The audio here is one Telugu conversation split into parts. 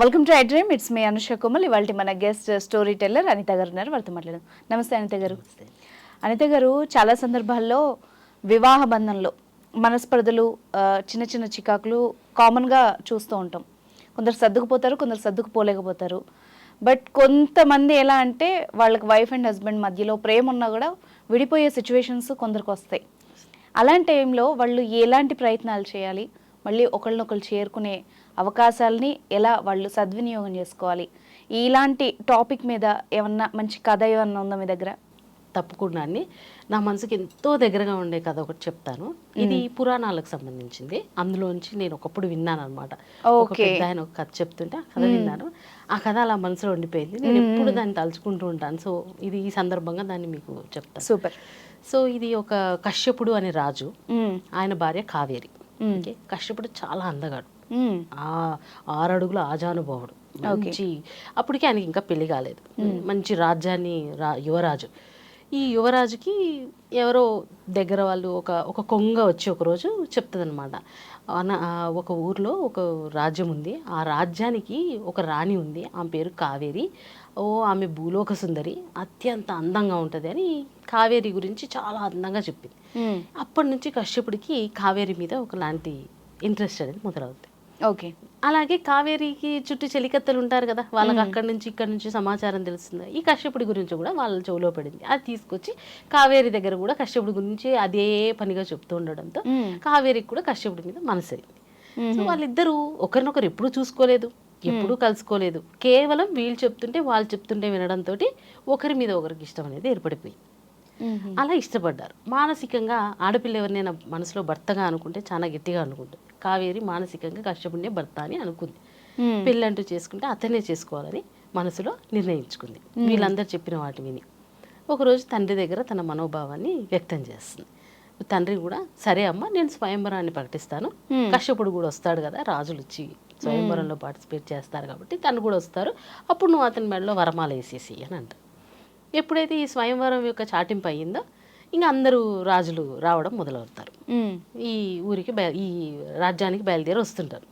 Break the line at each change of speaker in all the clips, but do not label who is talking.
Welcome to iDream it's me Anusha Komal ఇవాళ మన గెస్ట్ స్టోరీ టెల్లర్ అనిత గారు ఉన్నారు. వాళ్ళతో మాట్లాడదాం. నమస్తే అనిత గారు. అనిత గారు చాలా సందర్భాల్లో వివాహ బంధంలో మనస్పర్ధలు చిన్న చిన్న చికాకులు కామన్గా చూస్తూ ఉంటాం. కొందరు సర్దుకుపోతారు కొందరు సర్దుకుపోలేకపోతారు. బట్ కొంతమంది ఎలా అంటే వాళ్ళకి వైఫ్ అండ్ హస్బెండ్ మధ్యలో ప్రేమ ఉన్నా కూడా విడిపోయే సిచ్యువేషన్స్ కొందరికి వస్తాయి. అలాంటి టైంలో వాళ్ళు ఎలాంటి ప్రయత్నాలు చేయాలి? మళ్ళీ ఒకళ్ళనొకళ్ళు చేరుకునే అవకాశాలని ఎలా వాళ్ళు సద్వినియోగం చేసుకోవాలి? ఇలాంటి టాపిక్ మీద ఏమన్నా మంచి కథ ఏమన్నా ఉందా మీ దగ్గర?
తప్పకుండా అండి. నా మనసుకి ఎంతో దగ్గరగా ఉండే కథ ఒకటి చెప్తాను. ఇది పురాణాలకు సంబంధించింది. అందులోంచి నేను ఒకప్పుడు విన్నాను అనమాట ఆయన ఒక కథ చెప్తుంటే ఆ కథ విన్నాను. ఆ కథ అలా మనసులో ఉండిపోయింది. నేను ఎప్పుడు దాన్ని తలుచుకుంటూ ఉంటాను. సో ఇది ఈ సందర్భంగా దాన్ని మీకు చెప్తాను.
సూపర్.
సో ఇది ఒక కశ్యపుడు అనే రాజు. ఆయన భార్య కావేరి. ఓకే. కశ్యపుడు చాలా అందగాడు. ఆ ఆరు అడుగుల ఆజానుభావుడు మంచి అప్పటికి ఆయనకి ఇంకా పెళ్ళి కాలేదు. మంచి రాజ్యాన్ని రా యువరాజు. ఈ యువరాజుకి ఎవరో దగ్గర వాళ్ళు ఒక ఒక కొంగ వచ్చి ఒకరోజు చెప్తుందనమాట ఒక ఊర్లో ఒక రాజ్యం ఉంది. ఆ రాజ్యానికి ఒక రాణి ఉంది. ఆమె పేరు కావేరి. ఓ ఆమె భూలోక సుందరి. అత్యంత అందంగా ఉంటుంది అని కావేరి గురించి చాలా అందంగా చెప్పింది. అప్పటి నుంచి కశ్యపుడికి కావేరి మీద ఒకలాంటి ఇంట్రెస్ట్ అనేది మొదలవుతుంది
ఓకే.
అలాగే కావేరికి చుట్టూ చెలికత్తలు ఉంటారు కదా వాళ్ళకి అక్కడి నుంచి ఇక్కడి నుంచి సమాచారం తెలుస్తుంది. ఈ కశ్యపుడి గురించి కూడా వాళ్ళ చెవులో పడింది. అది తీసుకొచ్చి కావేరి దగ్గర కూడా కశ్యపుడి గురించి అదే పనిగా చెప్తూ ఉండడంతో కావేరికి కూడా కశ్యపుడి మీద మనసరింది సో వాళ్ళిద్దరూ ఒకరినొకరు ఎప్పుడూ చూసుకోలేదు ఎప్పుడూ కలుసుకోలేదు. కేవలం వీళ్ళు చెప్తుంటే వాళ్ళు చెప్తుంటే వినడంతో ఒకరి మీద ఒకరికి ఇష్టం అనేది ఏర్పడిపోయింది. అలా ఇష్టపడ్డారు. మానసికంగా ఆడపిల్ల ఎవరినైనా మనసులో భర్తగా అనుకుంటే చాలా గట్టిగా అనుకుంటుంది. కావేరి మానసికంగా కష్టపడే భర్త అని అనుకుంది. పెళ్ళంటూ చేసుకుంటే అతనే చేసుకోవాలని మనసులో నిర్ణయించుకుంది. వీళ్ళందరూ చెప్పిన వాటి విని ఒకరోజు తండ్రి దగ్గర తన మనోభావాన్ని వ్యక్తం చేస్తుంది. తండ్రి కూడా సరే అమ్మ నేను స్వయంవరాన్ని ప్రకటిస్తాను. కశ్యపుడు కూడా వస్తాడు కదా రాజులు వచ్చి స్వయంవరంలో పార్టిసిపేట్ చేస్తారు కాబట్టి తను కూడా వస్తారు. అప్పుడు నువ్వు అతని మెడలో వరమాల వేసేసి అని అంటారు. ఎప్పుడైతే ఈ స్వయంవరం యొక్క చాటింపు అయ్యిందో ఇంకా అందరూ రాజులు రావడం మొదలవుతారు. ఈ ఊరికి బయ ఈ రాజ్యానికి బయలుదేరి వస్తుంటారు.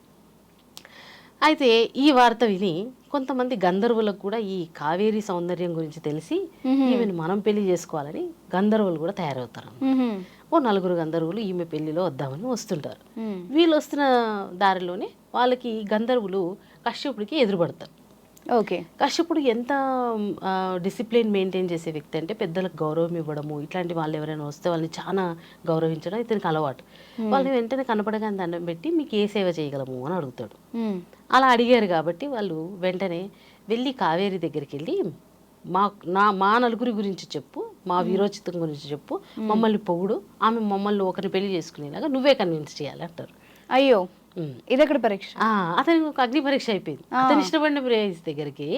అయితే ఈ వార్త విని కొంతమంది గంధర్వులకు కూడా ఈ కావేరి సౌందర్యం గురించి తెలిసి ఈమెను మనం పెళ్ళి చేసుకోవాలని గంధర్వులు కూడా తయారవుతారు ఓ నలుగురు గంధర్వులు ఈమె పెళ్ళిలో వద్దామని వస్తుంటారు. వీళ్ళు వస్తున్న దారిలోనే వాళ్ళకి గంధర్వులు కశ్యపుడికి ఎదురుపడతారు.
ఓకే.
కశ్యపుడు ఎంత డిసిప్లిన్ మెయింటైన్ చేసే వ్యక్తి అంటే పెద్దలకు గౌరవం ఇవ్వడము ఇట్లాంటి వాళ్ళు ఎవరైనా వస్తే వాళ్ళని చాలా గౌరవించడం ఇతనికి అలవాటు. వాళ్ళని వెంటనే కనపడగానే దండం పెట్టి మీకు ఏ సేవ చేయగలము అని అడుగుతాడు. అలా అడిగారు కాబట్టి వాళ్ళు వెంటనే వెళ్ళి కావేరి దగ్గరికి వెళ్ళి మా నా మా నలుగురి గురించి చెప్పు మా వీరోచితం గురించి చెప్పు మమ్మల్ని పొగుడు ఆమె మమ్మల్ని ఒకరిని పెళ్ళి చేసుకునేలాగా నువ్వే కన్విన్స్ చేయాలి అంటారు
అయ్యో.
ఉమ్.
ఇదెక్కడ పరీక్ష?
ఆ, అతనికి ఒక అగ్ని పరీక్ష అయిపోయింది. అతను ఇష్టపడిన ప్రేయస్ దగ్గరికి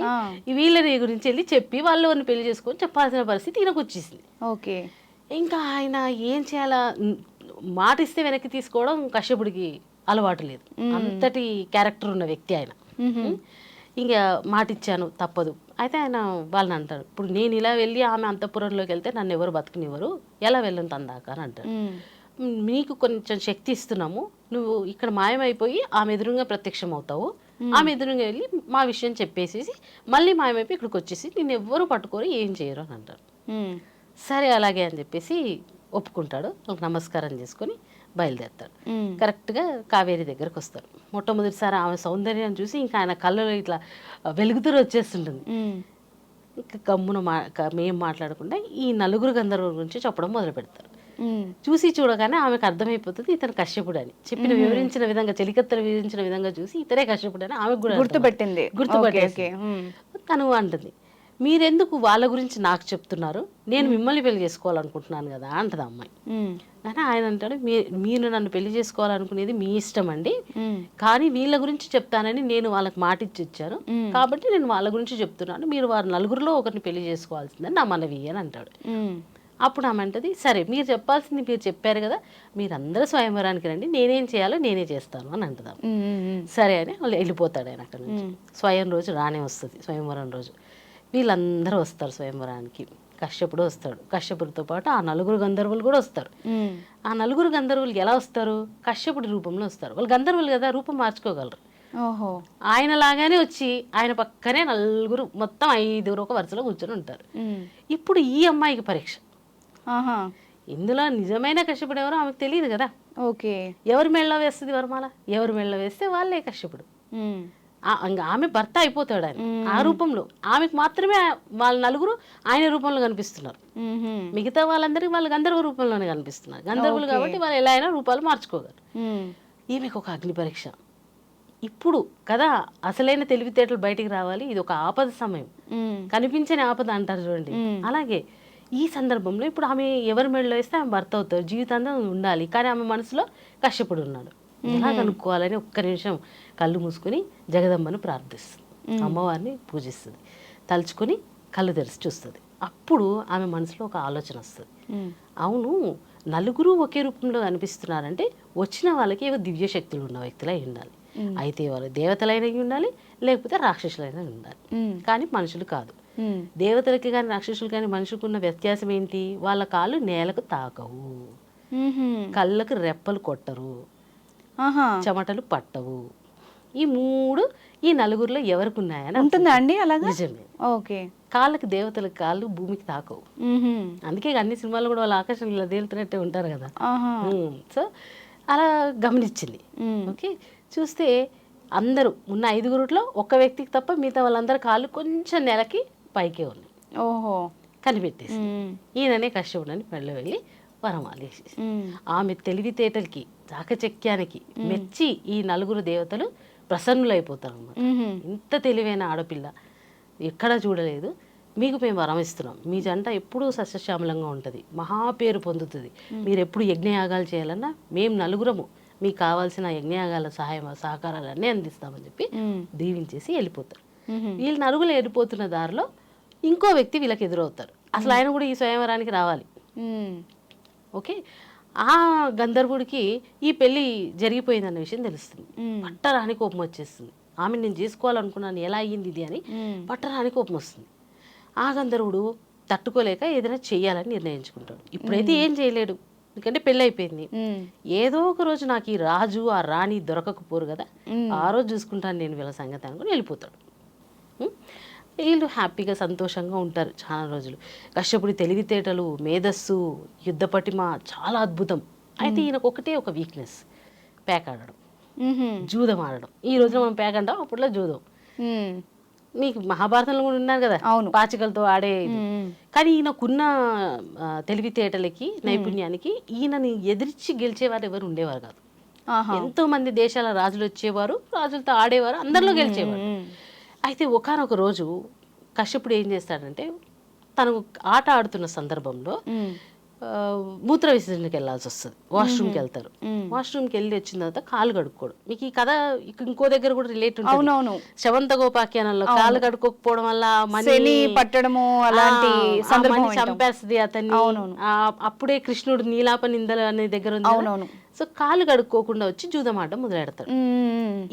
వీళ్ళని గురించి వెళ్ళి చెప్పి వాళ్ళు ఎవరిని పెళ్ళి చేసుకొని చెప్పాల్సిన పరిస్థితి ఈయనకు వచ్చేసింది.
ఓకే.
ఇంకా ఆయన ఏం చేయాలా? మాట ఇస్తే వెనక్కి తీసుకోవడం కశ్యపుడికి అలవాటు లేదు. అంతటి క్యారెక్టర్ ఉన్న వ్యక్తి ఆయన. ఇంకా మాట ఇచ్చాను తప్పదు. అయితే ఆయన వాళ్ళని అంటారు ఇప్పుడు నేను ఇలా వెళ్ళి ఆమె అంతఃపురంలోకి వెళ్తే నన్ను ఎవరు బతుకునివ్వరు? ఎలా వెళ్ళను తందాక? అని అంటారు "మ్, నీకు కొంచెం శక్తి ఇస్తున్నాము నువ్వు ఇక్కడ మాయమైపోయి ఆమె ఎదురుగా ప్రత్యక్షం అవుతావు ఆమె ఎదురుగా వెళ్ళి మా విషయం చెప్పేసేసి మళ్ళీ మాయమైపోయి ఇక్కడికి వచ్చేసి నేను ఎవ్వరు పట్టుకోరు ఏం చేయరు అని అంటారు. సరే అలాగే అని చెప్పేసి ఒప్పుకుంటాడు. వాళ్ళకి నమస్కారం చేసుకొని బయలుదేరుతాడు. కరెక్ట్గా కావేరి దగ్గరకు వస్తారు. మొట్టమొదటిసారి ఆమె సౌందర్యాన్ని చూసి ఇంకా ఆయన కళ్ళలో ఇట్లా వెలుగుతూ వచ్చేస్తుంటుంది. ఇంకా గమ్మున మా క- మేం మాట్లాడకుండా ఈ నలుగురు గంధర్వుల గురించి చెప్పడం మొదలు పెడతారు చూసి చూడగానే ఆమెకు అర్థమైపోతుంది ఇతను కశ్యపుడు అని చెప్పిన వివరించిన విధంగా చెలికత్తలు వివరించిన విధంగా చూసి ఇతరే కశ్యపుడు అని ఆమెకు కూడా
గుర్తుపెట్టింది.
గుర్తుపట్టేసి. తను అంటుంది మీరెందుకు వాళ్ళ గురించి నాకు చెప్తున్నారు? నేను మిమ్మల్ని పెళ్ళి చేసుకోవాలనుకుంటున్నాను కదా అంటది అమ్మాయి. కానీ ఆయన అంటాడు "మీ- మీరు నన్ను పెళ్ళి చేసుకోవాలనుకునేది మీ ఇష్టం అండి. కానీ వీళ్ళ గురించి చెప్తానని నేను వాళ్ళకి మాట ఇచ్చి ఇచ్చాను కాబట్టి నేను వాళ్ళ గురించి చెప్తున్నాను. మీరు వారి నలుగురిలో ఒకరిని పెళ్ళి చేసుకోవాల్సిందని నా మనవి అని అంటాడు. అప్పుడు ఆమె అంటది సరే మీరు చెప్పాల్సింది మీరు చెప్పారు కదా మీరందరూ స్వయంవరానికి రండి నేనేం చేయాలో నేనే చేస్తాను అని అంటదాం. సరే అని వాళ్ళు వెళ్ళిపోతాడు ఆయన అక్కడ నుంచి. స్వయం రోజు రానే వస్తుంది స్వయంవరం రోజు. వీళ్ళందరూ వస్తారు స్వయంవరానికి. కశ్యపుడు వస్తాడు. కశ్యపుడితో పాటు ఆ నలుగురు గంధర్వులు కూడా వస్తారు. ఆ నలుగురు గంధర్వులు ఎలా వస్తారు? కశ్యపుడి రూపంలో వస్తారు. వాళ్ళు గంధర్వులు కదా రూపం మార్చుకోగలరు.
ఓహో.
ఆయన లాగానే వచ్చి ఆయన పక్కనే నలుగురు మొత్తం ఐదుగురు ఒక వరుసలో కూర్చొని ఉంటారు. ఇప్పుడు ఈ అమ్మాయికి పరీక్ష. ఇందులో నిజమైన కష్టపడు ఎవరో ఆమెకు తెలియదు కదా.
ఓకే.
ఎవరి మెళ్ళ వేస్తుంది వరమాల? ఎవరి మెళ్ళ వేస్తే వాళ్ళే కష్టపడు. ఇంక ఆమె భర్త అయిపోతాడు ఆయన. ఆ రూపంలో. ఆమెకు మాత్రమే వాళ్ళ నలుగురు ఆయన రూపంలో కనిపిస్తున్నారు. మిగతా వాళ్ళందరికీ వాళ్ళు గంధర్వ రూపంలోనే కనిపిస్తున్నారు. గంధర్వులు కాబట్టి వాళ్ళు ఎలా అయినా రూపాలు మార్చుకోగలరు. ఈమెకు ఒక అగ్ని పరీక్ష. ఇప్పుడు కదా అసలైన తెలివితేటలు బయటికి రావాలి. ఇది ఒక ఆపద సమయం. కనిపించని ఆపద అంటారు చూడండి. అలాగే ఈ సందర్భంలో ఇప్పుడు ఆమె ఎవరి మెడలో వేస్తే ఆమె భర్త అవుతారు జీవితాంతం ఉండాలి. కానీ ఆమె మనసులో కష్టపడి ఉన్నాడు. ఎలా కనుక్కోవాలని ఒక్క నిమిషం కళ్ళు మూసుకొని జగదమ్మను ప్రార్థిస్తుంది. అమ్మవారిని పూజిస్తుంది. తలుచుకొని కళ్ళు తెరిచి చూస్తుంది. అప్పుడు ఆమె మనసులో ఒక ఆలోచన వస్తుంది. అవును నలుగురు ఒకే రూపంలో కనిపిస్తున్నారంటే వచ్చిన వాళ్ళకి ఏవో దివ్య శక్తులు ఉన్న వ్యక్తులై ఉండాలి. అయితే వాళ్ళు దేవతలైన ఉండాలి లేకపోతే రాక్షసులైన ఉండాలి. కానీ మనుషులు కాదు. దేవతలకి కానీ రాక్షసులు కానీ మనుషులకు ఉన్న వ్యత్యాసం ఏంటి? వాళ్ళ కాళ్ళు నేలకు తాకవు. కళ్ళకు రెప్పలు కొట్టరు. చెమటలు పట్టవు. ఈ మూడు ఈ నలుగురిలో ఎవరికి ఉన్నాయని
ఉంటుందా అండి అలాగా?
నిజమే.
ఓకే.
కాళ్ళకి దేవతల కాళ్ళు భూమికి తాకవు. అందుకే ఇక అన్ని సినిమాల్లో కూడా వాళ్ళు ఆకాశంలో ఇలా తేలుతున్నట్టే ఉంటారు కదా. సో అలా గమనించింది. ఓకే. చూస్తే అందరూ ఉన్న ఐదుగురుట్లో ఒక్క వ్యక్తికి తప్ప మిగతా వాళ్ళందరి కాళ్ళు కొంచెం నెలకి పైకే ఉన్నాయి
ఓహో.
కనిపెట్టేసి. ఈయననే కష్టపడని పెళ్ళి వెళ్ళి వరమాలు వేసేసి. ఆమె తెలివితేటలకి చాకచక్యానికి మెచ్చి ఈ నలుగురు దేవతలు ప్రసన్నులైపోతారు అన్నమాట. ఇంత తెలివైన ఆడపిల్ల ఎక్కడా చూడలేదు. మీకు మేము వరం ఇస్తున్నాం. మీ జంట ఎప్పుడూ సస్యశ్యామలంగా ఉంటుంది. మహా పేరు పొందుతుంది. మీరు ఎప్పుడు యజ్ఞయాగాలు చేయాలన్నా మేము నలుగురము మీకు కావాల్సిన యజ్ఞయాగాల సహాయం సహకారాలన్నీ అందిస్తామని చెప్పి. దీవించేసి వెళ్ళిపోతారు. వీళ్ళు నలుగురు వెళ్ళిపోతున్న దారిలో ఇంకో వ్యక్తి వీళ్ళకి ఎదురవుతారు. అసలు ఆయన కూడా ఈ స్వయంవరానికి రావాలి. ఓకే? ఆ గంధర్వుడికి ఈ పెళ్ళి జరిగిపోయిందన్న విషయం తెలుస్తుంది. పట్టరాని కోపం వచ్చేస్తుంది. ఆమె నేను చేసుకోవాలనుకున్నాను ఎలా అయ్యింది ఇది అని. పట్టరాని కోపం వస్తుంది. ఆ గంధర్వుడు తట్టుకోలేక ఏదైనా చెయ్యాలని నిర్ణయించుకుంటాడు. ఇప్పుడైతే ఏం చేయలేడు. ఎందుకంటే పెళ్ళి అయిపోయింది. ఏదో ఒక రోజు నాకు ఈ రాజు ఆ రాణి దొరకకపోరు కదా. ఆ రోజు చూసుకుంటాను నేను వీళ్ళ సంగతి అనుకుని వెళ్ళిపోతాడు? వీళ్ళు హ్యాపీగా సంతోషంగా ఉంటారు చాలా రోజులు. కష్టపడి తెలివితేటలు మేధస్సు యుద్ధ పటిమ చాలా అద్భుతం. అయితే ఈయనకు ఒకటే ఒక వీక్నెస్ ప్యాక్ ఆడడం. జూదం ఆడడం. ఈ రోజున మనం ప్యాక్ అంటాం అప్పట్లో జూదం. మీకు మహాభారతంలో కూడా ఉన్నారు కదా
అవును.
పాచికలతో ఆడే. కానీ ఈయనకున్న తెలివితేటలకి నైపుణ్యానికి ఈయనని ఎదిరించి గెలిచేవారు ఎవరు ఉండేవారు కాదు. ఎంతో మంది దేశాల రాజులు వచ్చేవారు రాజులతో ఆడేవారు అందరిలో గెలిచేవారు. అయితే ఒకనొక రోజు కశ్యపుడు ఏం చేస్తాడంటే తను ఆట ఆడుతున్న సందర్భంలో మూత్ర విసర్జనకి వెళ్ళాల్సి వస్తుంది. వాష్రూమ్కి వెళ్తారు. వాష్రూమ్కి వెళ్ళి వచ్చిన తర్వాత కాలు కడుక్కోడు. మీకు ఈ కథ ఇక దగ్గర కూడా రిలేట్ ఉంటుంది.
అవునవును.
శవంత గోపాఖ్యానంలో కాలు కడుక్కోకపోవడం వల్ల మణి
శని పట్టడము అలాంటి
చంపేస్తుంది అతన్ని. అప్పుడే కృష్ణుడు నీలాప నిందలు అనే దగ్గర ఉంది. సో కాలు కడుక్కోకుండా వచ్చి జూదం ఆడడం మొదలెడతాడు.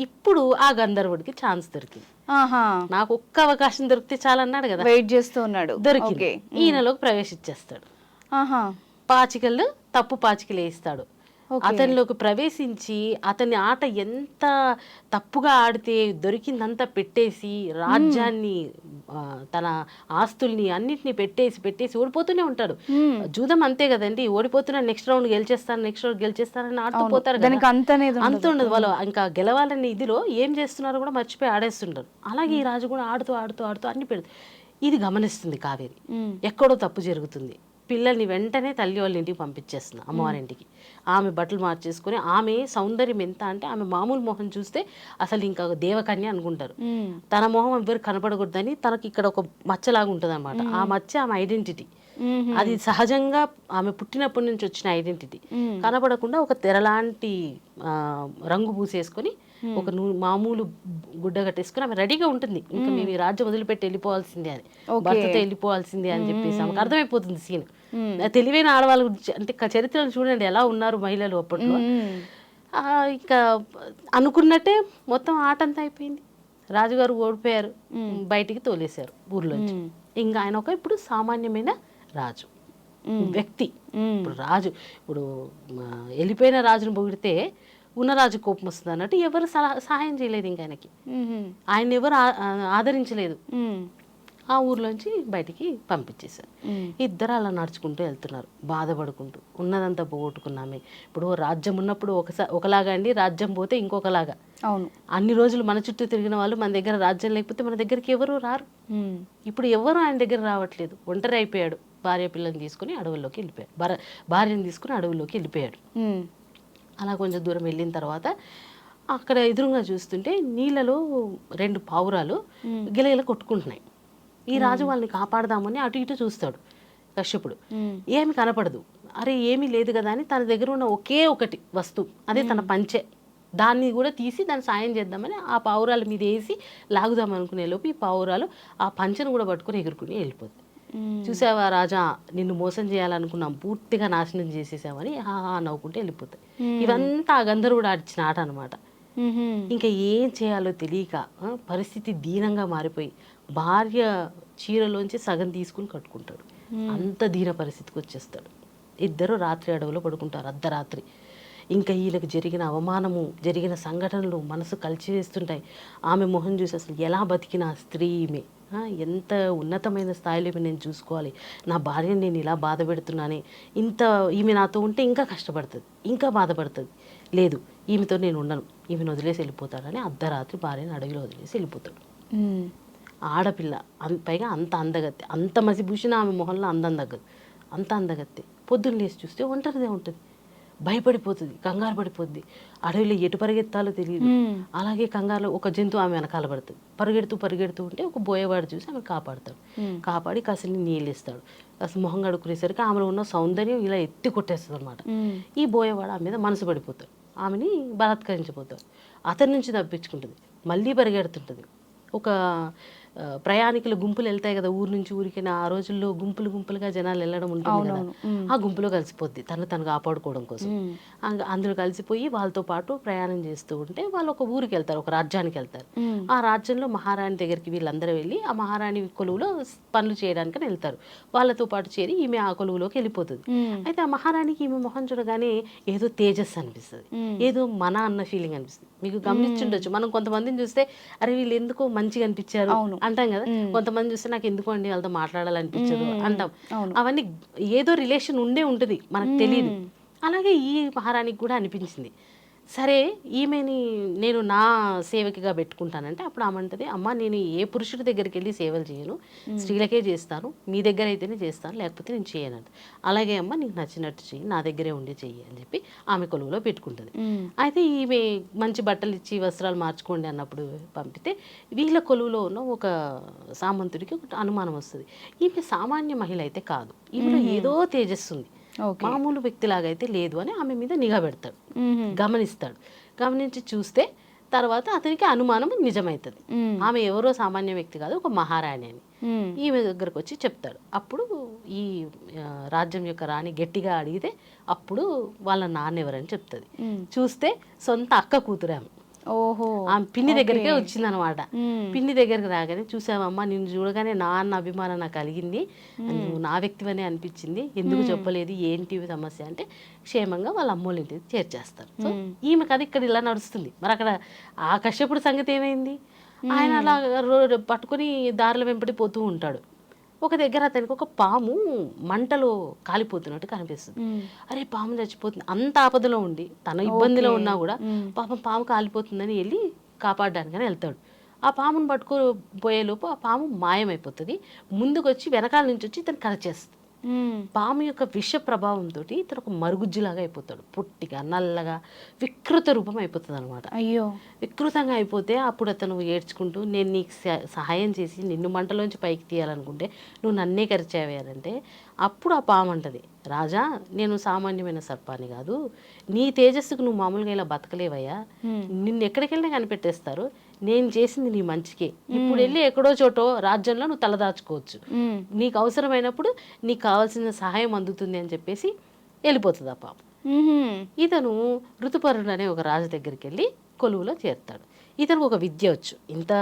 ఇప్పుడు ఆ గంధర్వుడికి ఛాన్స్ దొరికింది.
ఆహా.
నాకు ఒక్క అవకాశం దొరికితే చాలా అన్నాడు కదా.
వెయిట్ చేస్తూ ఉన్నాడు.
దొరికింది. ఈయనలోకి ప్రవేశించేస్తాడు
ఆహా.
పాచికలు తప్పు పాచికలు వేయిస్తాడు. అతనిలోకి ప్రవేశించి అతని ఆట ఎంత తప్పుగా ఆడితే దొరికిందంతా పెట్టేసి రాజ్యాన్ని తన ఆస్తుల్ని అన్నిటిని పెట్టేసి పెట్టేసి ఓడిపోతూనే ఉంటాడు. జూదం అంతే కదండి. ఓడిపోతున్నా నెక్స్ట్ రౌండ్ గెలిచేస్తాను నెక్స్ట్ రౌండ్ గెలిచేస్తానని ఆడుతూ పోతారు
అంత
ఉండదు. వాళ్ళు ఇంకా గెలవాలనే ఇదిలో ఏం చేస్తున్నారో కూడా మర్చిపోయి ఆడేస్తుంటారు. అలాగే ఈ రాజు కూడా ఆడుతూ ఆడుతూ ఆడుతూ అన్ని పెడుతుంది ఇది గమనిస్తుంది కావేరి. ఎక్కడో తప్పు జరుగుతుంది. పిల్లల్ని వెంటనే తల్లి వాళ్ళ ఇంటికి పంపించేస్తుంది అమ్మవారింటికి. ఆమె బట్టలు మార్చేసుకొని ఆమె సౌందర్యం ఎంత అంటే ఆమె మామూలు మొహం చూస్తే అసలు ఇంకా దేవకన్య అనుకుంటారు. తన మొహం ఎవరు కనపడకూడదని తనకి ఇక్కడ ఒక మచ్చలాగా ఉంటుంది అనమాట ఆ మచ్చ ఆమె ఐడెంటిటీ. అది సహజంగా ఆమె పుట్టినప్పటి నుంచి వచ్చిన ఐడెంటిటీ. కనపడకుండా ఒక తెరలాంటి రంగు పూసేసుకొని ఒక నూ మామూలు గుడ్డ కట్టేసుకొని ఆమె రెడీగా ఉంటుంది. ఇంకా మేము. ఈ రాజ్యం వదిలిపెట్టి వెళ్ళిపోవాల్సిందే అని భర్తతో వెళ్ళిపోవాల్సిందే అని చెప్పేసి ఆమెకు అర్థమైపోతుంది సీన్ తెలివైన ఆడవాళ్ళ గురించి అంటే చరిత్రలు చూడండి ఎలా ఉన్నారు మహిళలు అప్పట్లో. ఇంకా అనుకున్నట్టే మొత్తం ఆట అంతా అయిపోయింది. రాజుగారు ఓడిపోయారు. బయటికి తోలేశారు ఊర్లోంచి. ఇంకా ఆయన ఒక ఇప్పుడు సామాన్యమైన రాజు. వ్యక్తి. ఇప్పుడు రాజు ఇప్పుడు వెళ్ళిపోయిన రాజును పొగిడితే ఉన్న రాజు కోపం వస్తుంది అన్నట్టు ఎవరు సహాయం చేయలేదు ఇంకా ఆయనకి. ఆయన ఎవరు ఆదరించలేదు. ఆ ఊర్లోంచి బయటికి పంపించేశారు. ఇద్దరు అలా నడుచుకుంటూ వెళ్తున్నారు బాధపడుకుంటూ. ఉన్నదంతా పోగొట్టుకున్నామే. ఇప్పుడు రాజ్యం ఉన్నప్పుడు ఒకసారి ఒకలాగా అండి రాజ్యం పోతే ఇంకొకలాగా.
అవును.
అన్ని రోజులు మన చుట్టూ తిరిగిన వాళ్ళు మన దగ్గర రాజ్యం లేకపోతే మన దగ్గరికి ఎవరు రారు. ఇప్పుడు ఎవరు ఆయన దగ్గర రావట్లేదు. ఒంటరి అయిపోయాడు. భార్య పిల్లని తీసుకుని అడవుల్లోకి వెళ్ళిపోయాడు. భార్య భార్యను తీసుకుని అడవుల్లోకి వెళ్ళిపోయాడు. అలా కొంచెం దూరం వెళ్ళిన తర్వాత అక్కడ ఎదురుగా చూస్తుంటే నీళ్ళలో రెండు పావురాలు గిలగిల కొట్టుకుంటున్నాయి. ఈ రాజు వాళ్ళని కాపాడదామని అటు ఇటు చూస్తాడు కశ్యపుడు. ఏమి కనపడదు. అరే ఏమీ లేదు కదా అని తన దగ్గర ఉన్న ఒకే ఒకటి వస్తువు అదే తన పంచె. దాన్ని కూడా తీసి దాన్ని సాయం చేద్దామని ఆ పావురాల మీద వేసి లాగుదాం అనుకునే లోపు ఈ పావురాలు ఆ పంచెను కూడా పట్టుకొని ఎగురుకుని వెళ్ళిపోతుంది. చూసావా రాజా నిన్ను మోసం చేయాలనుకున్నాం పూర్తిగా నాశనం చేసేసామని హా హా నవ్వుకుంటే వెళ్ళిపోతాయి. ఇవంతా ఆ గంధర్వుడు ఆడిచిన ఆట అనమాట. ఇంకా ఏం చేయాలో తెలియక పరిస్థితి దీనంగా మారిపోయి భార్య చీరలోంచి సగం తీసుకుని కట్టుకుంటాడు. అంత దీన పరిస్థితికి వచ్చేస్తాడు. ఇద్దరు రాత్రి అడవిలో పడుకుంటారు అర్ధరాత్రి. ఇంకా వీళ్ళకి జరిగిన అవమానము జరిగిన సంఘటనలు మనసు కలిచివేస్తుంటాయి. ఆమె మొహం చూసి అసలు ఎలా బతికిన స్త్రీ ఈమె ఎంత ఉన్నతమైన స్థాయిలో నేను చూసుకోవాలి. నా భార్యని నేను ఇలా బాధ పెడుతున్నానే. ఇంత ఈమె నాతో ఉంటే ఇంకా కష్టపడుతుంది ఇంకా బాధపడుతుంది. లేదు ఈమెతో నేను ఉండను. ఈమెను వదిలేసి వెళ్ళిపోతాడని అర్ధరాత్రి భార్యని అడవిలో వదిలేసి వెళ్ళిపోతాడు. ఆడపిల్ల పైగా అంత అందగత్తి. అంత మసిభూషణ ఆమె మొహంలో అందం తగ్గదు అంత అందగత్తి. పొద్దున్న లేచి చూస్తే ఒంటరిదే ఉంటుంది. భయపడిపోతుంది కంగారు పడిపోద్ది. అడవిలో ఎటు పరిగెత్తాలో తెలియదు. అలాగే కంగారులో ఒక జంతువు ఆమె వెనకాల పడుతుంది. పరిగెడుతూ పరిగెడుతూ ఉంటే ఒక బోయవాడు చూసి ఆమె కాపాడుతాడు. కాపాడి కాసిని నీళ్ళు ఇస్తాడు అసలు మొహం కడుక్కునేసరికి ఆమెలో ఉన్న సౌందర్యం ఇలా ఎత్తి కొట్టేస్తుంది అనమాట. ఈ బోయేవాడు ఆమె మీద మనసు పడిపోతాడు. ఆమెని బలాత్కరించిపోతాడు అతని నుంచి తప్పించుకుంటుంది. మళ్ళీ పరిగెడుతుంటుంది. ఒక ప్రయాణికుల గుంపులు వెళ్తాయి కదా ఊరు నుంచి ఊరికి ఆ రోజుల్లో గుంపులు గుంపులుగా జనాలు వెళ్ళడం ఉంటుంది కదా. ఆ గుంపులో కలిసిపోద్ది తను తను కాపాడుకోవడం కోసం. అందులో కలిసిపోయి వాళ్ళతో పాటు ప్రయాణం చేస్తూ ఉంటే వాళ్ళు ఒక ఊరికి వెళ్తారు ఒక రాజ్యానికి వెళ్తారు. ఆ రాజ్యంలో మహారాణి దగ్గరికి వీళ్ళందరూ వెళ్ళి ఆ మహారాణి కొలువులో పనులు చేయడానికి వెళ్తారు. వాళ్ళతో పాటు చేరి ఈమె ఆ కొలువులోకి వెళ్ళిపోతుంది. అయితే ఆ మహారాణికి ఈమె మొహం చూడగానే ఏదో తేజస్సు అనిపిస్తుంది. ఏదో మన అన్న ఫీలింగ్ అనిపిస్తుంది. మీకు గమనించుండొచ్చు మనం కొంతమందిని చూస్తే అరే వీళ్ళు ఎందుకో మంచిగా అనిపించారు. అంటాం కదా. కొంతమంది చూస్తే నాకు ఎందుకు అండి వాళ్ళతో మాట్లాడాలనిపించదు. అంటాం
అవును.
అవన్నీ ఏదో రిలేషన్ ఉండే ఉంటుంది మనకు తెలియదు. అలాగే ఈ మహారాణికి కూడా అనిపించింది సరే ఈమెని నేను నా సేవకిగా పెట్టుకుంటానంటే అప్పుడు ఆమంటది అమ్మ నేను ఏ పురుషుడి దగ్గరికి వెళ్ళి సేవలు చేయను. స్త్రీలకే చేస్తాను. మీ దగ్గర అయితేనే చేస్తాను. లేకపోతే నేను చేయనంట అలాగే అమ్మ నీకు నచ్చినట్టు చెయ్యి. నా దగ్గరే ఉండి చెయ్యి అని చెప్పి ఆమె కొలువులో పెట్టుకుంటుంది. అయితే ఈమె మంచి బట్టలు ఇచ్చి వస్త్రాలు మార్చుకోండి అన్నప్పుడు పంపితే వీళ్ళ కొలువులో ఉన్న ఒక సామంతుడికి ఒక అనుమానం వస్తుంది. ఈమె సామాన్య మహిళ అయితే కాదు. ఈమెలో ఏదో తేజస్సు ఉంది. మామూలు వ్యక్తిలాగా అయితే లేదు అని ఆమె మీద నిఘా పెడతాడు. గమనిస్తాడు గమనించి చూస్తే తర్వాత అతనికి అనుమానం నిజమవుతుంది. ఆమె ఎవరో సామాన్య వ్యక్తి కాదు ఒక మహారాణి అని. ఈమె దగ్గరకు వచ్చి చెప్తాడు అప్పుడు ఈ రాజ్యం యొక్క రాణి గట్టిగా అడిగితే అప్పుడు వాళ్ళ నాన్న ఎవరని చెప్తుంది. చూస్తే సొంత అక్క కూతురు ఆమె
ఓహో.
ఆమె పిన్ని దగ్గరికే వచ్చిందనమాట.
మ్మ్.
పిన్ని దగ్గరికి రాగానే చూసావమ్మా నిన్ను చూడగానే నా అన్న అభిమానం నాకు కలిగింది నువ్వు నా వ్యక్తివనే అనిపించింది. ఎందుకు చెప్పలేదు ఏంటి సమస్య అంటే క్షేమంగా వాళ్ళ అమ్మోళ్ళ ఇంటికి చేర్చేస్తారు. సో ఈమె కథ ఇక్కడ ఇలా నడుస్తుంది. మరి అక్కడ ఆ కశ్యపుడు సంగతి ఏమైంది? ఆయన అలా పట్టుకొని దారిలో వెంబడి పోతూ ఉంటాడు. ఒక దగ్గర అతనికి ఒక పాము మంటలో కాలిపోతున్నట్టు కనిపిస్తుంది. అరే పాము చచ్చిపోతుంది అంత ఆపదలో ఉండి తన ఇబ్బందిలో ఉన్నా కూడా. పాపం పాము కాలిపోతుందని వెళ్ళి కాపాడడానికని వెళ్తాడు ఆ పామును పట్టుకోపోయేలోపు ఆ పాము మాయమైపోతుంది ముందుకు వచ్చి వెనకాల నుంచి వచ్చి ఇతను కరచేస్తుంది. పాము యొక్క విష ప్రభావంతో ఇతను ఒక మరుగుజ్జులాగా అయిపోతాడు. పొట్టిగా నల్లగా వికృత రూపం అయిపోతుంది అనమాట
అయ్యో.
వికృతంగా అయిపోతే అప్పుడు అతను ఏడ్చుకుంటూ నేను నీకు సహ- సహాయం చేసి నిన్ను మంటలోంచి పైకి తీయాలనుకుంటే నువ్వు నన్నే కరిచేవేయాలంటే అప్పుడు ఆ పాము అంటది రాజా నేను సామాన్యమైన సర్పాన్ని కాదు నీ తేజస్సుకు నువ్వు మామూలుగా ఇలా బతకలేవయ్యా. నిన్ను ఎక్కడికి వెళ్ళినా కనిపెట్టేస్తారు. నేను చేసింది నీ మంచికే. ఇప్పుడు వెళ్ళి ఎక్కడో చోటో రాజ్యంలో నువ్వు తలదాచుకోవచ్చు. నీకు అవసరమైనప్పుడు నీకు కావాల్సిన సహాయం అందుతుంది అని చెప్పేసి వెళ్ళిపోతుంది ఆ పాపం. ఇతను ఋతుపరుడు అనే ఒక రాజు దగ్గరికి వెళ్ళి కొలువులో చేరుతాడు. ఇతనికి ఒక విద్య వచ్చు. ఇంత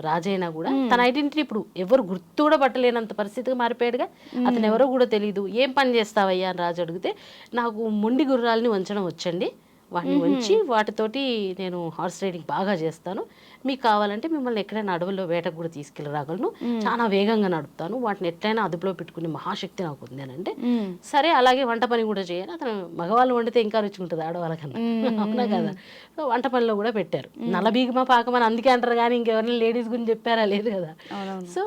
రాజైనా కూడా తన ఐడెంటిటీ ఇప్పుడు ఎవరు గుర్తు కూడా పట్టలేనంత పరిస్థితిగా మారిపోయాడుగా. అతను ఎవరో కూడా తెలియదు ఏం పని చేస్తావయ్యా అని రాజు అడిగితే నాకు మొండి గుర్రాలని వంచడం వచ్చండి. వాటిని ఉంచి వాటితోటి నేను హార్స్ రైడింగ్ బాగా చేస్తాను. మీకు కావాలంటే మిమ్మల్ని ఎక్కడైనా అడవుల్లో వేటకు కూడా తీసుకెళ్ళి రాగలను చాలా వేగంగా నడుపుతాను. వాటిని ఎట్లయినా అదుపులో పెట్టుకునే మహాశక్తి నాకు ఉంది అని అంటే. సరే అలాగే వంట పని కూడా చేయాలి అతను మగవాళ్ళు వండితే ఇంకా రుచి ఉంటుంది ఆడవాళ్ళకన్నా అవునా కదా? సో వంట పనిలో కూడా పెట్టారు. నలబీగమా పాకమని అందుకే అంటారు కానీ ఇంకెవరైనా లేడీస్ గురించి చెప్పారా? లేదు కదా? సో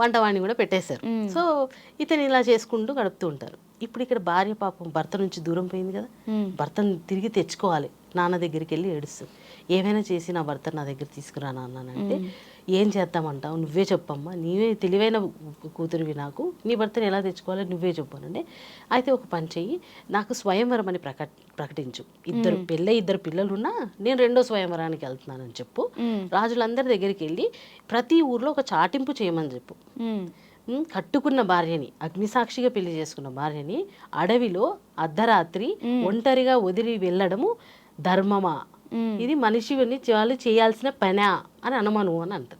వంటవాణ్ణి కూడా పెట్టేశారు. సో ఇతను ఇలా చేసుకుంటూ గడుపుతూ ఉంటారు. ఇప్పుడు ఇక్కడ భార్య పాపం భర్త నుంచి దూరం పోయింది కదా. భర్తను తిరిగి తెచ్చుకోవాలి. నాన్న దగ్గరికి వెళ్ళి ఏడుస్తుంది ఏమైనా చేసి నా భర్త నా దగ్గర తీసుకురా నాన్న అని అంటే ఏం చేద్దామంటావు? నువ్వే చెప్పమ్మా. నీవే తెలివైన కూతురివి నాకు. నీ భర్తను ఎలా తెచ్చుకోవాలో నువ్వే చెప్పానంటే అయితే ఒక పని చెయ్యి. నాకు స్వయంవరం అని ప్రకట ప్రకటించు. ఇద్దరు పెళ్ళై ఇద్దరు పిల్లలున్నా నేను రెండో స్వయంవరానికి వెళ్తున్నానని చెప్పు. రాజులందరి దగ్గరికి వెళ్ళి ప్రతి ఊర్లో ఒక చాటింపు చేయమని చెప్పు. కట్టుకున్న భార్యని అగ్నిసాక్షిగా పెళ్ళి చేసుకున్న భార్యని అడవిలో అర్ధరాత్రి ఒంటరిగా వదిలి వెళ్ళడము ధర్మమా?
మ్మ్.
ఇది మనిషిని వాళ్ళు చేయాల్సిన పనా అని అనమను అని అంటది.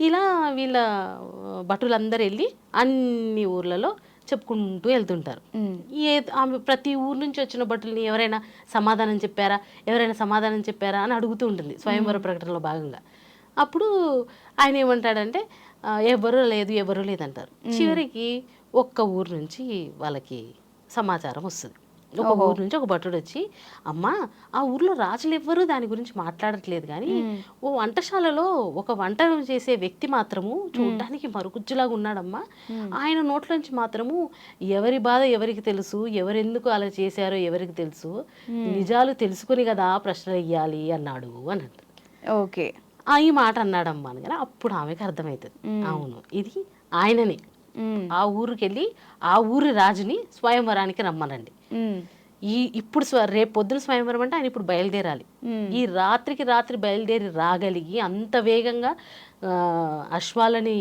ఇలా వీళ్ళ భటులందరూ వెళ్ళి అన్ని ఊర్లలో చెప్పుకుంటూ వెళ్తుంటారు. ఏ ఆమె ప్రతి ఊరు నుంచి వచ్చిన భటుల్ని ఎవరైనా సమాధానం చెప్పారా? ఎవరైనా సమాధానం చెప్పారా అని అడుగుతూ ఉంటుంది స్వయంవర ప్రకటనలో భాగంగా. అప్పుడు ఆయన ఏమంటాడంటే "ఆ, ఎవరు లేదు ఎవరు లేదంటారు. చివరికి ఒక్క ఊరు నుంచి వాళ్ళకి సమాచారం వస్తుంది. ఒక ఊరు నుంచి ఒక భటుడు వచ్చి అమ్మా ఆ ఊర్లో రాజులు ఎవ్వరూ దాని గురించి మాట్లాడట్లేదు కానీ ఓ వంటశాలలో ఒక వంట చేసే వ్యక్తి మాత్రము చూడడానికి మరుగుజ్జులాగా ఉన్నాడమ్మా. ఆయన నోట్లోంచి మాత్రము ఎవరి బాధ ఎవరికి తెలుసు ఎవరెందుకు అలా చేశారో ఎవరికి తెలుసు నిజాలు తెలుసుకుని కదా ప్రశ్న ఇయ్యాలి అన్నాడు అని
ఓకే.
ఈ మాట అన్నాడమ్మా అని కానీ అప్పుడు ఆమెకు అర్థమవుతుంది అవును ఇది ఆయననే. ఆ ఊరికి వెళ్ళి ఆ ఊరి రాజుని స్వయంవరానికి రమ్మనండి.
మ్మ్.
ఈ ఇప్పుడు రేపు పొద్దున స్వయంవరం అంటే ఆయన ఇప్పుడు బయలుదేరాలి. ఈ రాత్రికి రాత్రి బయలుదేరి రాగలిగి అంత వేగంగా అశ్వాలని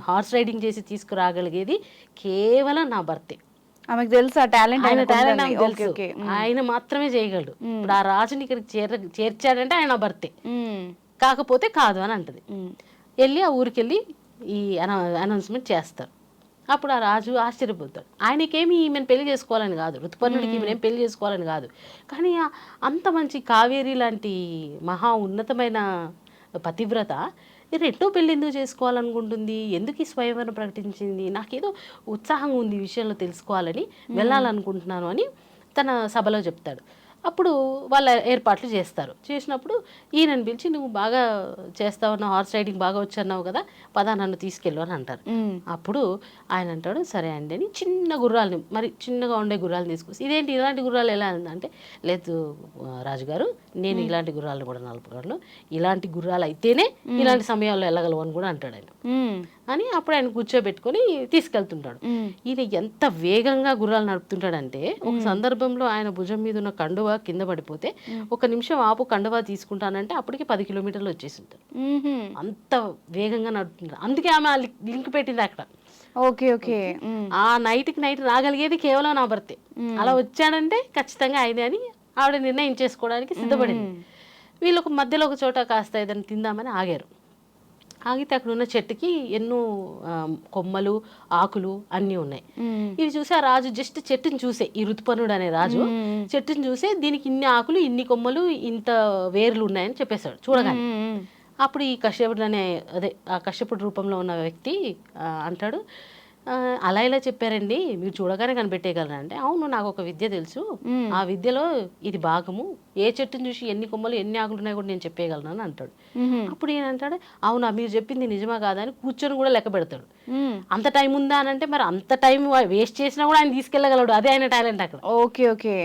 హార్స్ రైడింగ్ చేసి తీసుకురాగలిగేది కేవలం నా భర్తే.
ఆమెకు తెలుసు ఆ టాలెంట్
ఆయన టాలెంట్
ఓకే
తెలుసు. ఆయన మాత్రమే చేయగలడు. ఇప్పుడు ఆ రాజుని ఇక్కడికి చేర చేర్చాడంటే ఆయన భర్తే. కాకపోతే కాదు అని అంటది. వెళ్ళి ఆ ఊరికి వెళ్ళి ఈ అనౌన్స్మెంట్ చేస్తారు. అప్పుడు ఆ రాజు ఆశ్చర్యపోతాడు. ఆయనకేమి ఈమెను పెళ్ళి చేసుకోవాలని కాదు. ఋతుపర్ణుడికి ఈమెను పెళ్ళి చేసుకోవాలని కాదు. కానీ అంత మంచి కావేరి లాంటి మహా ఉన్నతమైన పతివ్రత రెండో పెళ్ళి ఎందుకు చేసుకోవాలనుకుంటుంది? ఎందుకు ఈ స్వయంవరం ప్రకటించింది? నాకేదో ఉత్సాహంగా ఉంది ఈ విషయంలో తెలుసుకోవాలని వెళ్ళాలనుకుంటున్నాను అని తన సభలో చెప్తాడు. అప్పుడు వాళ్ళ ఏర్పాట్లు చేస్తారు. చేసినప్పుడు ఈయనని పిలిచి నువ్వు బాగా చేస్తావు నా హార్స్ రైడింగ్ బాగా వచ్చన్నావు కదా పదా నన్ను తీసుకెళ్ళు అని అంటారు. అప్పుడు ఆయన అంటాడు సరే అండి అని చిన్న గుర్రాలని మరి చిన్నగా ఉండే గుర్రాలు తీసుకొచ్చి ఇదేంటి ఇలాంటి గుర్రాలు ఎలా అంటే లేదు రాజుగారు నేను ఇలాంటి గుర్రాలను కూడా నడపగలను ఇలాంటి గుర్రాలు అయితేనే ఇలాంటి సమయాల్లో వెళ్ళగలవు అని కూడా అంటాడు ఆయన. అని అప్పుడు ఆయన కూర్చోబెట్టుకొని తీసుకెళ్తుంటాడు. ఈయన ఎంత వేగంగా గుర్రాలు నడుపుతుంటాడంటే ఒక సందర్భంలో ఆయన భుజం మీద ఉన్న కండువా కింద పడిపోతే ఒక నిమిషం ఆపు కండువా తీసుకుంటానంటే అప్పటికి పది కిలోమీటర్లు వచ్చేసి ఉంటారు
మ్మ్.
అంత వేగంగా నడుపుతుంటారు అందుకే ఆమె లింక్ పెట్టింది అక్కడ.
Okay okay.
ఆ నైట్కి నైట్ రాగలిగేది కేవలం నా భర్తే. అలా వచ్చాడంటే ఖచ్చితంగా ఆయనే అని ఆవిడ నిర్ణయం చేసుకోవడానికి సిద్ధపడింది. వీళ్ళు ఒక మధ్యలో ఒక చోట కాస్త ఏదైనా తిందామని ఆగారు. ఆగితే అక్కడ ఉన్న చెట్టుకి ఎన్నో కొమ్మలు ఆకులు అన్నీ ఉన్నాయి. ఇవి చూసి ఆ రాజు జస్ట్ చెట్టుని చూసే ఈ ఋతుపర్ణుడు అనే రాజు. చెట్టుని చూసే దీనికి ఇన్ని ఆకులు ఇన్ని కొమ్మలు ఇంత వేర్లు ఉన్నాయని చెప్పేశాడు చూడగానే. అప్పుడు ఈ కశ్యపుడు అనే అదే ఆ కశ్యపుడు రూపంలో ఉన్న వ్యక్తి అంటాడు "ఆ, అలా ఇలా చెప్పారండి. మీరు చూడగానే కనిపెట్టేయగలరా అంటే అవును నాకు ఒక విద్య తెలుసు. ఆ విద్యలో ఇది భాగము. ఏ చెట్టుని చూసి ఎన్ని కొమ్మలు ఎన్ని ఆకులు ఉన్నాయో కూడా నేను చెప్పేయగలను అని అంటాడు. అప్పుడు అంటాడు అవునా మీరు చెప్పింది నిజమా కాదా అని కూర్చొని కూడా లెక్క పెడతాడు. అంత టైం ఉందా అని అంటే మరి అంత టైం వేస్ట్ చేసినా కూడా ఆయన తీసుకెళ్ళగలడు. అదే ఆయన టాలెంట్ అక్కడ.
Okay okay.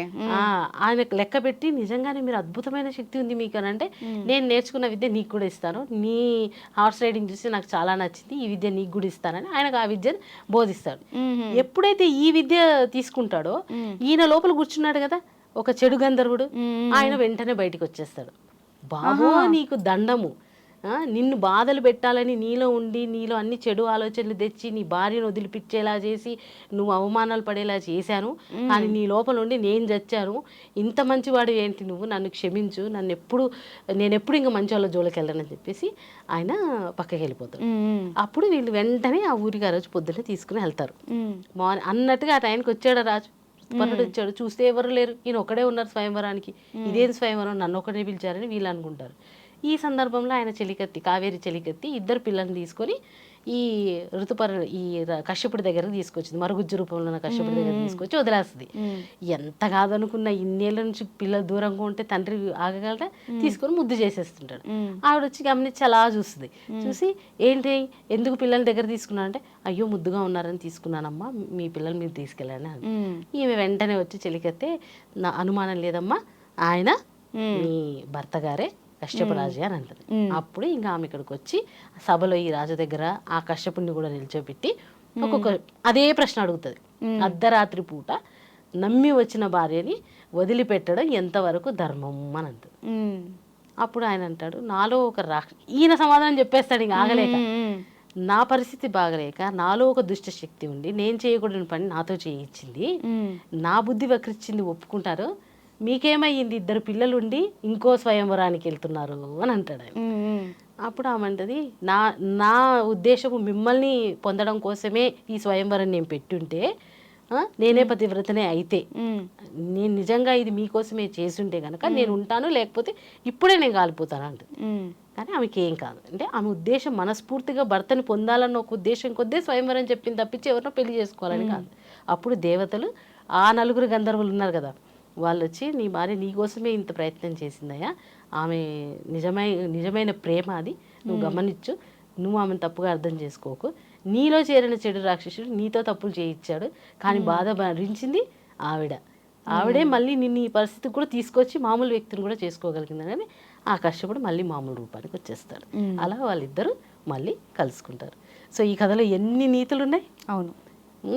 ఆయన లెక్క పెట్టి నిజంగానే మీరు అద్భుతమైన శక్తి ఉంది మీకు అని అంటే నేను నేర్చుకున్న విద్య నీకు కూడా ఇస్తాను. నీ హార్స్ రైడింగ్ చూసి నాకు చాలా నచ్చింది. ఈ విద్య నీకు కూడా ఇస్తానని ఆయనకు ఆ విద్యను బోధిస్తాడు. ఎప్పుడైతే ఈ విద్య తీసుకుంటాడో ఈయన లోపల కూర్చున్నాడు కదా ఒక చెడు గంధర్వుడు. ఆయన వెంటనే బయటికి వచ్చేస్తాడు. బాబో నీకు దండము. నిన్ను బాధలు పెట్టాలని నీలో ఉండి నీలో అన్ని చెడు ఆలోచనలు తెచ్చి నీ భార్యను వదిలిపిచ్చేలా చేసి నువ్వు అవమానాలు పడేలా చేశాను. కానీ నీ లోపల ఉండి నేను చచ్చాను. ఇంత మంచివాడు ఏంటి నువ్వు? నన్ను క్షమించు. నన్ను ఎప్పుడు నేను ఎప్పుడు ఇంకా మంచి వాళ్ళ జోలికి వెళ్ళనని చెప్పేసి ఆయన పక్కకి వెళ్ళిపోతాడు. అప్పుడు వీళ్ళు వెంటనే ఆ ఊరికి ఆ రోజు పొద్దున్నే తీసుకుని వెళ్తారు. మార్నింగ్ అన్నట్టుగా ఆ టైంకి వచ్చాడు రాజు. పర్ణుడు వచ్చాడు. చూస్తే ఎవరు లేరు. ఈయన ఒక్కడే ఉన్నారు స్వయంవరానికి. ఇదేం స్వయంవరం? నన్ను ఒకటే పిలిచారని వీళ్ళు అనుకుంటారు. ఈ సందర్భంలో ఆయన చెలికత్తి కావేరి చెలికత్తి ఇద్దరు పిల్లల్ని తీసుకొని ఈ ఋతుపర ఈ కశ్యపుడి దగ్గరకు తీసుకొచ్చింది. మరుగుజ్జు రూపంలో ఉన్న కశ్యపుడి దగ్గర తీసుకొచ్చి వదిలేస్తుంది. ఎంత కాదనుకున్న ఇన్నేళ్ళ నుంచి పిల్లలు దూరంగా ఉంటే తండ్రి ఆగగలరా తీసుకొని ముద్దు చేసేస్తుంటాడు. ఆవిడ వచ్చి గమనించి అలా చూస్తుంది. చూసి ఏంటి ఎందుకు పిల్లల దగ్గర తీసుకున్నా అంటే అయ్యో ముద్దుగా ఉన్నారని తీసుకున్నానమ్మా మీ పిల్లలు మీరు తీసుకెళ్ళాను అని ఈమె వెంటనే వచ్చి చెలికత్తే నా అనుమానం లేదమ్మా ఆయన మీ భర్త గారే కశ్యపరాజు అని అంటది. అప్పుడు ఇంకా ఆమె ఇక్కడికి వచ్చి సభలో ఈ రాజు దగ్గర ఆ కశ్యపుణ్ణి కూడా నిల్చోబెట్టి ఒక్కొక్క అదే ప్రశ్న అడుగుతుంది. అర్ధరాత్రి పూట నమ్మి వచ్చిన భార్యని వదిలిపెట్టడం ఎంతవరకు ధర్మం అని అంటది. అప్పుడు ఆయన అంటాడు నాలో ఒక రాక్ష ఈయన సమాధానం చెప్పేస్తాడు ఇంకా ఆగలేక. నా పరిస్థితి బాగలేక నాలో ఒక దుష్ట శక్తి ఉండి నేను చేయకూడని పని నాతో చేయించింది. నా బుద్ధి వక్రించింది ఒప్పుకుంటారు మీకేమయ్యింది? ఇద్దరు పిల్లలుండి ఇంకో స్వయంవరానికి వెళ్తున్నారు అని అంటాడు ఆయన. అప్పుడు ఆమంటది నా నా ఉద్దేశము మిమ్మల్ని పొందడం కోసమే ఈ స్వయంవరం నేను పెట్టుంటే నేనే పతివ్రతనే అయితే. నేను నిజంగా ఇది మీకోసమే చేసుంటే కనుక నేను ఉంటాను లేకపోతే ఇప్పుడే నేను కాలిపోతాను అంటది. కానీ ఆమెకి ఏం కాదు. అంటే ఆమె ఉద్దేశం మనస్ఫూర్తిగా భర్తని పొందాలన్న ఒక ఉద్దేశం కొద్దే స్వయంవరం చెప్పింది తప్పించి ఎవరినో పెళ్ళి చేసుకోవాలని కాదు. అప్పుడు దేవతలు ఆ నలుగురు గంధర్వులు ఉన్నారు కదా వాళ్ళు వచ్చి నీ భార్య నీ కోసమే ఇంత ప్రయత్నం చేసిందయ్యా. ఆమె నిజమై నిజమైన ప్రేమ అది. నువ్వు గమనించు. నువ్వు ఆమెను తప్పుగా అర్థం చేసుకోకు. నీలో చేరిన చెడు రాక్షసుడు నీతో తప్పులు చేయించాడు. కానీ బాధ భరించింది ఆవిడ. ఆవిడే మళ్ళీ నిన్ను ఈ పరిస్థితికి కూడా తీసుకొచ్చి మామూలు వ్యక్తిని కూడా చేసుకోగలిగిందని ఆ కష్టపడి మళ్ళీ మామూలు రూపానికి వచ్చేస్తాడు అలా వాళ్ళిద్దరూ మళ్ళీ కలుసుకుంటారు. సో ఈ కథలో ఎన్ని నీతులు ఉన్నాయి
అవును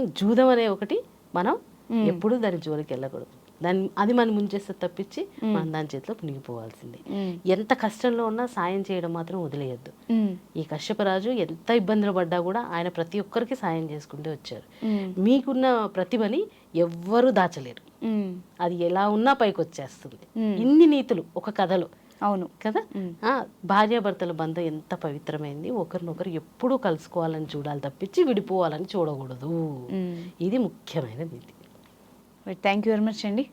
జూదం అనే ఒకటి మనం ఎప్పుడూ దాని జోలికి వెళ్ళకూడదు దాన్ని అది మనం ముంచేస్తే తప్పించి మనం దాని చేతిలో మునిగిపోవాల్సిందే. ఎంత కష్టంలో ఉన్నా సాయం చేయడం మాత్రం వదిలేయద్దు. ఈ కశ్యపరాజు ఎంత ఇబ్బందులు పడ్డా కూడా ఆయన ప్రతి ఒక్కరికి సాయం చేసుకుంటూ వచ్చారు. మీకున్న ప్రతిభని ఎవ్వరూ దాచలేరు. అది ఎలా ఉన్నా పైకి వచ్చేస్తుంది ఇన్ని నీతులు ఒక కథలో.
అవును.
కదా? ఆ, భార్యాభర్తల బంధం ఎంత పవిత్రమైంది. ఒకరినొకరు ఎప్పుడూ కలుసుకోవాలని చూడాలి తప్పించి విడిపోవాలని చూడకూడదు. ఇది ముఖ్యమైన నీతి.
థ్యాంక్ యూ వెరీ మచ్ అండి.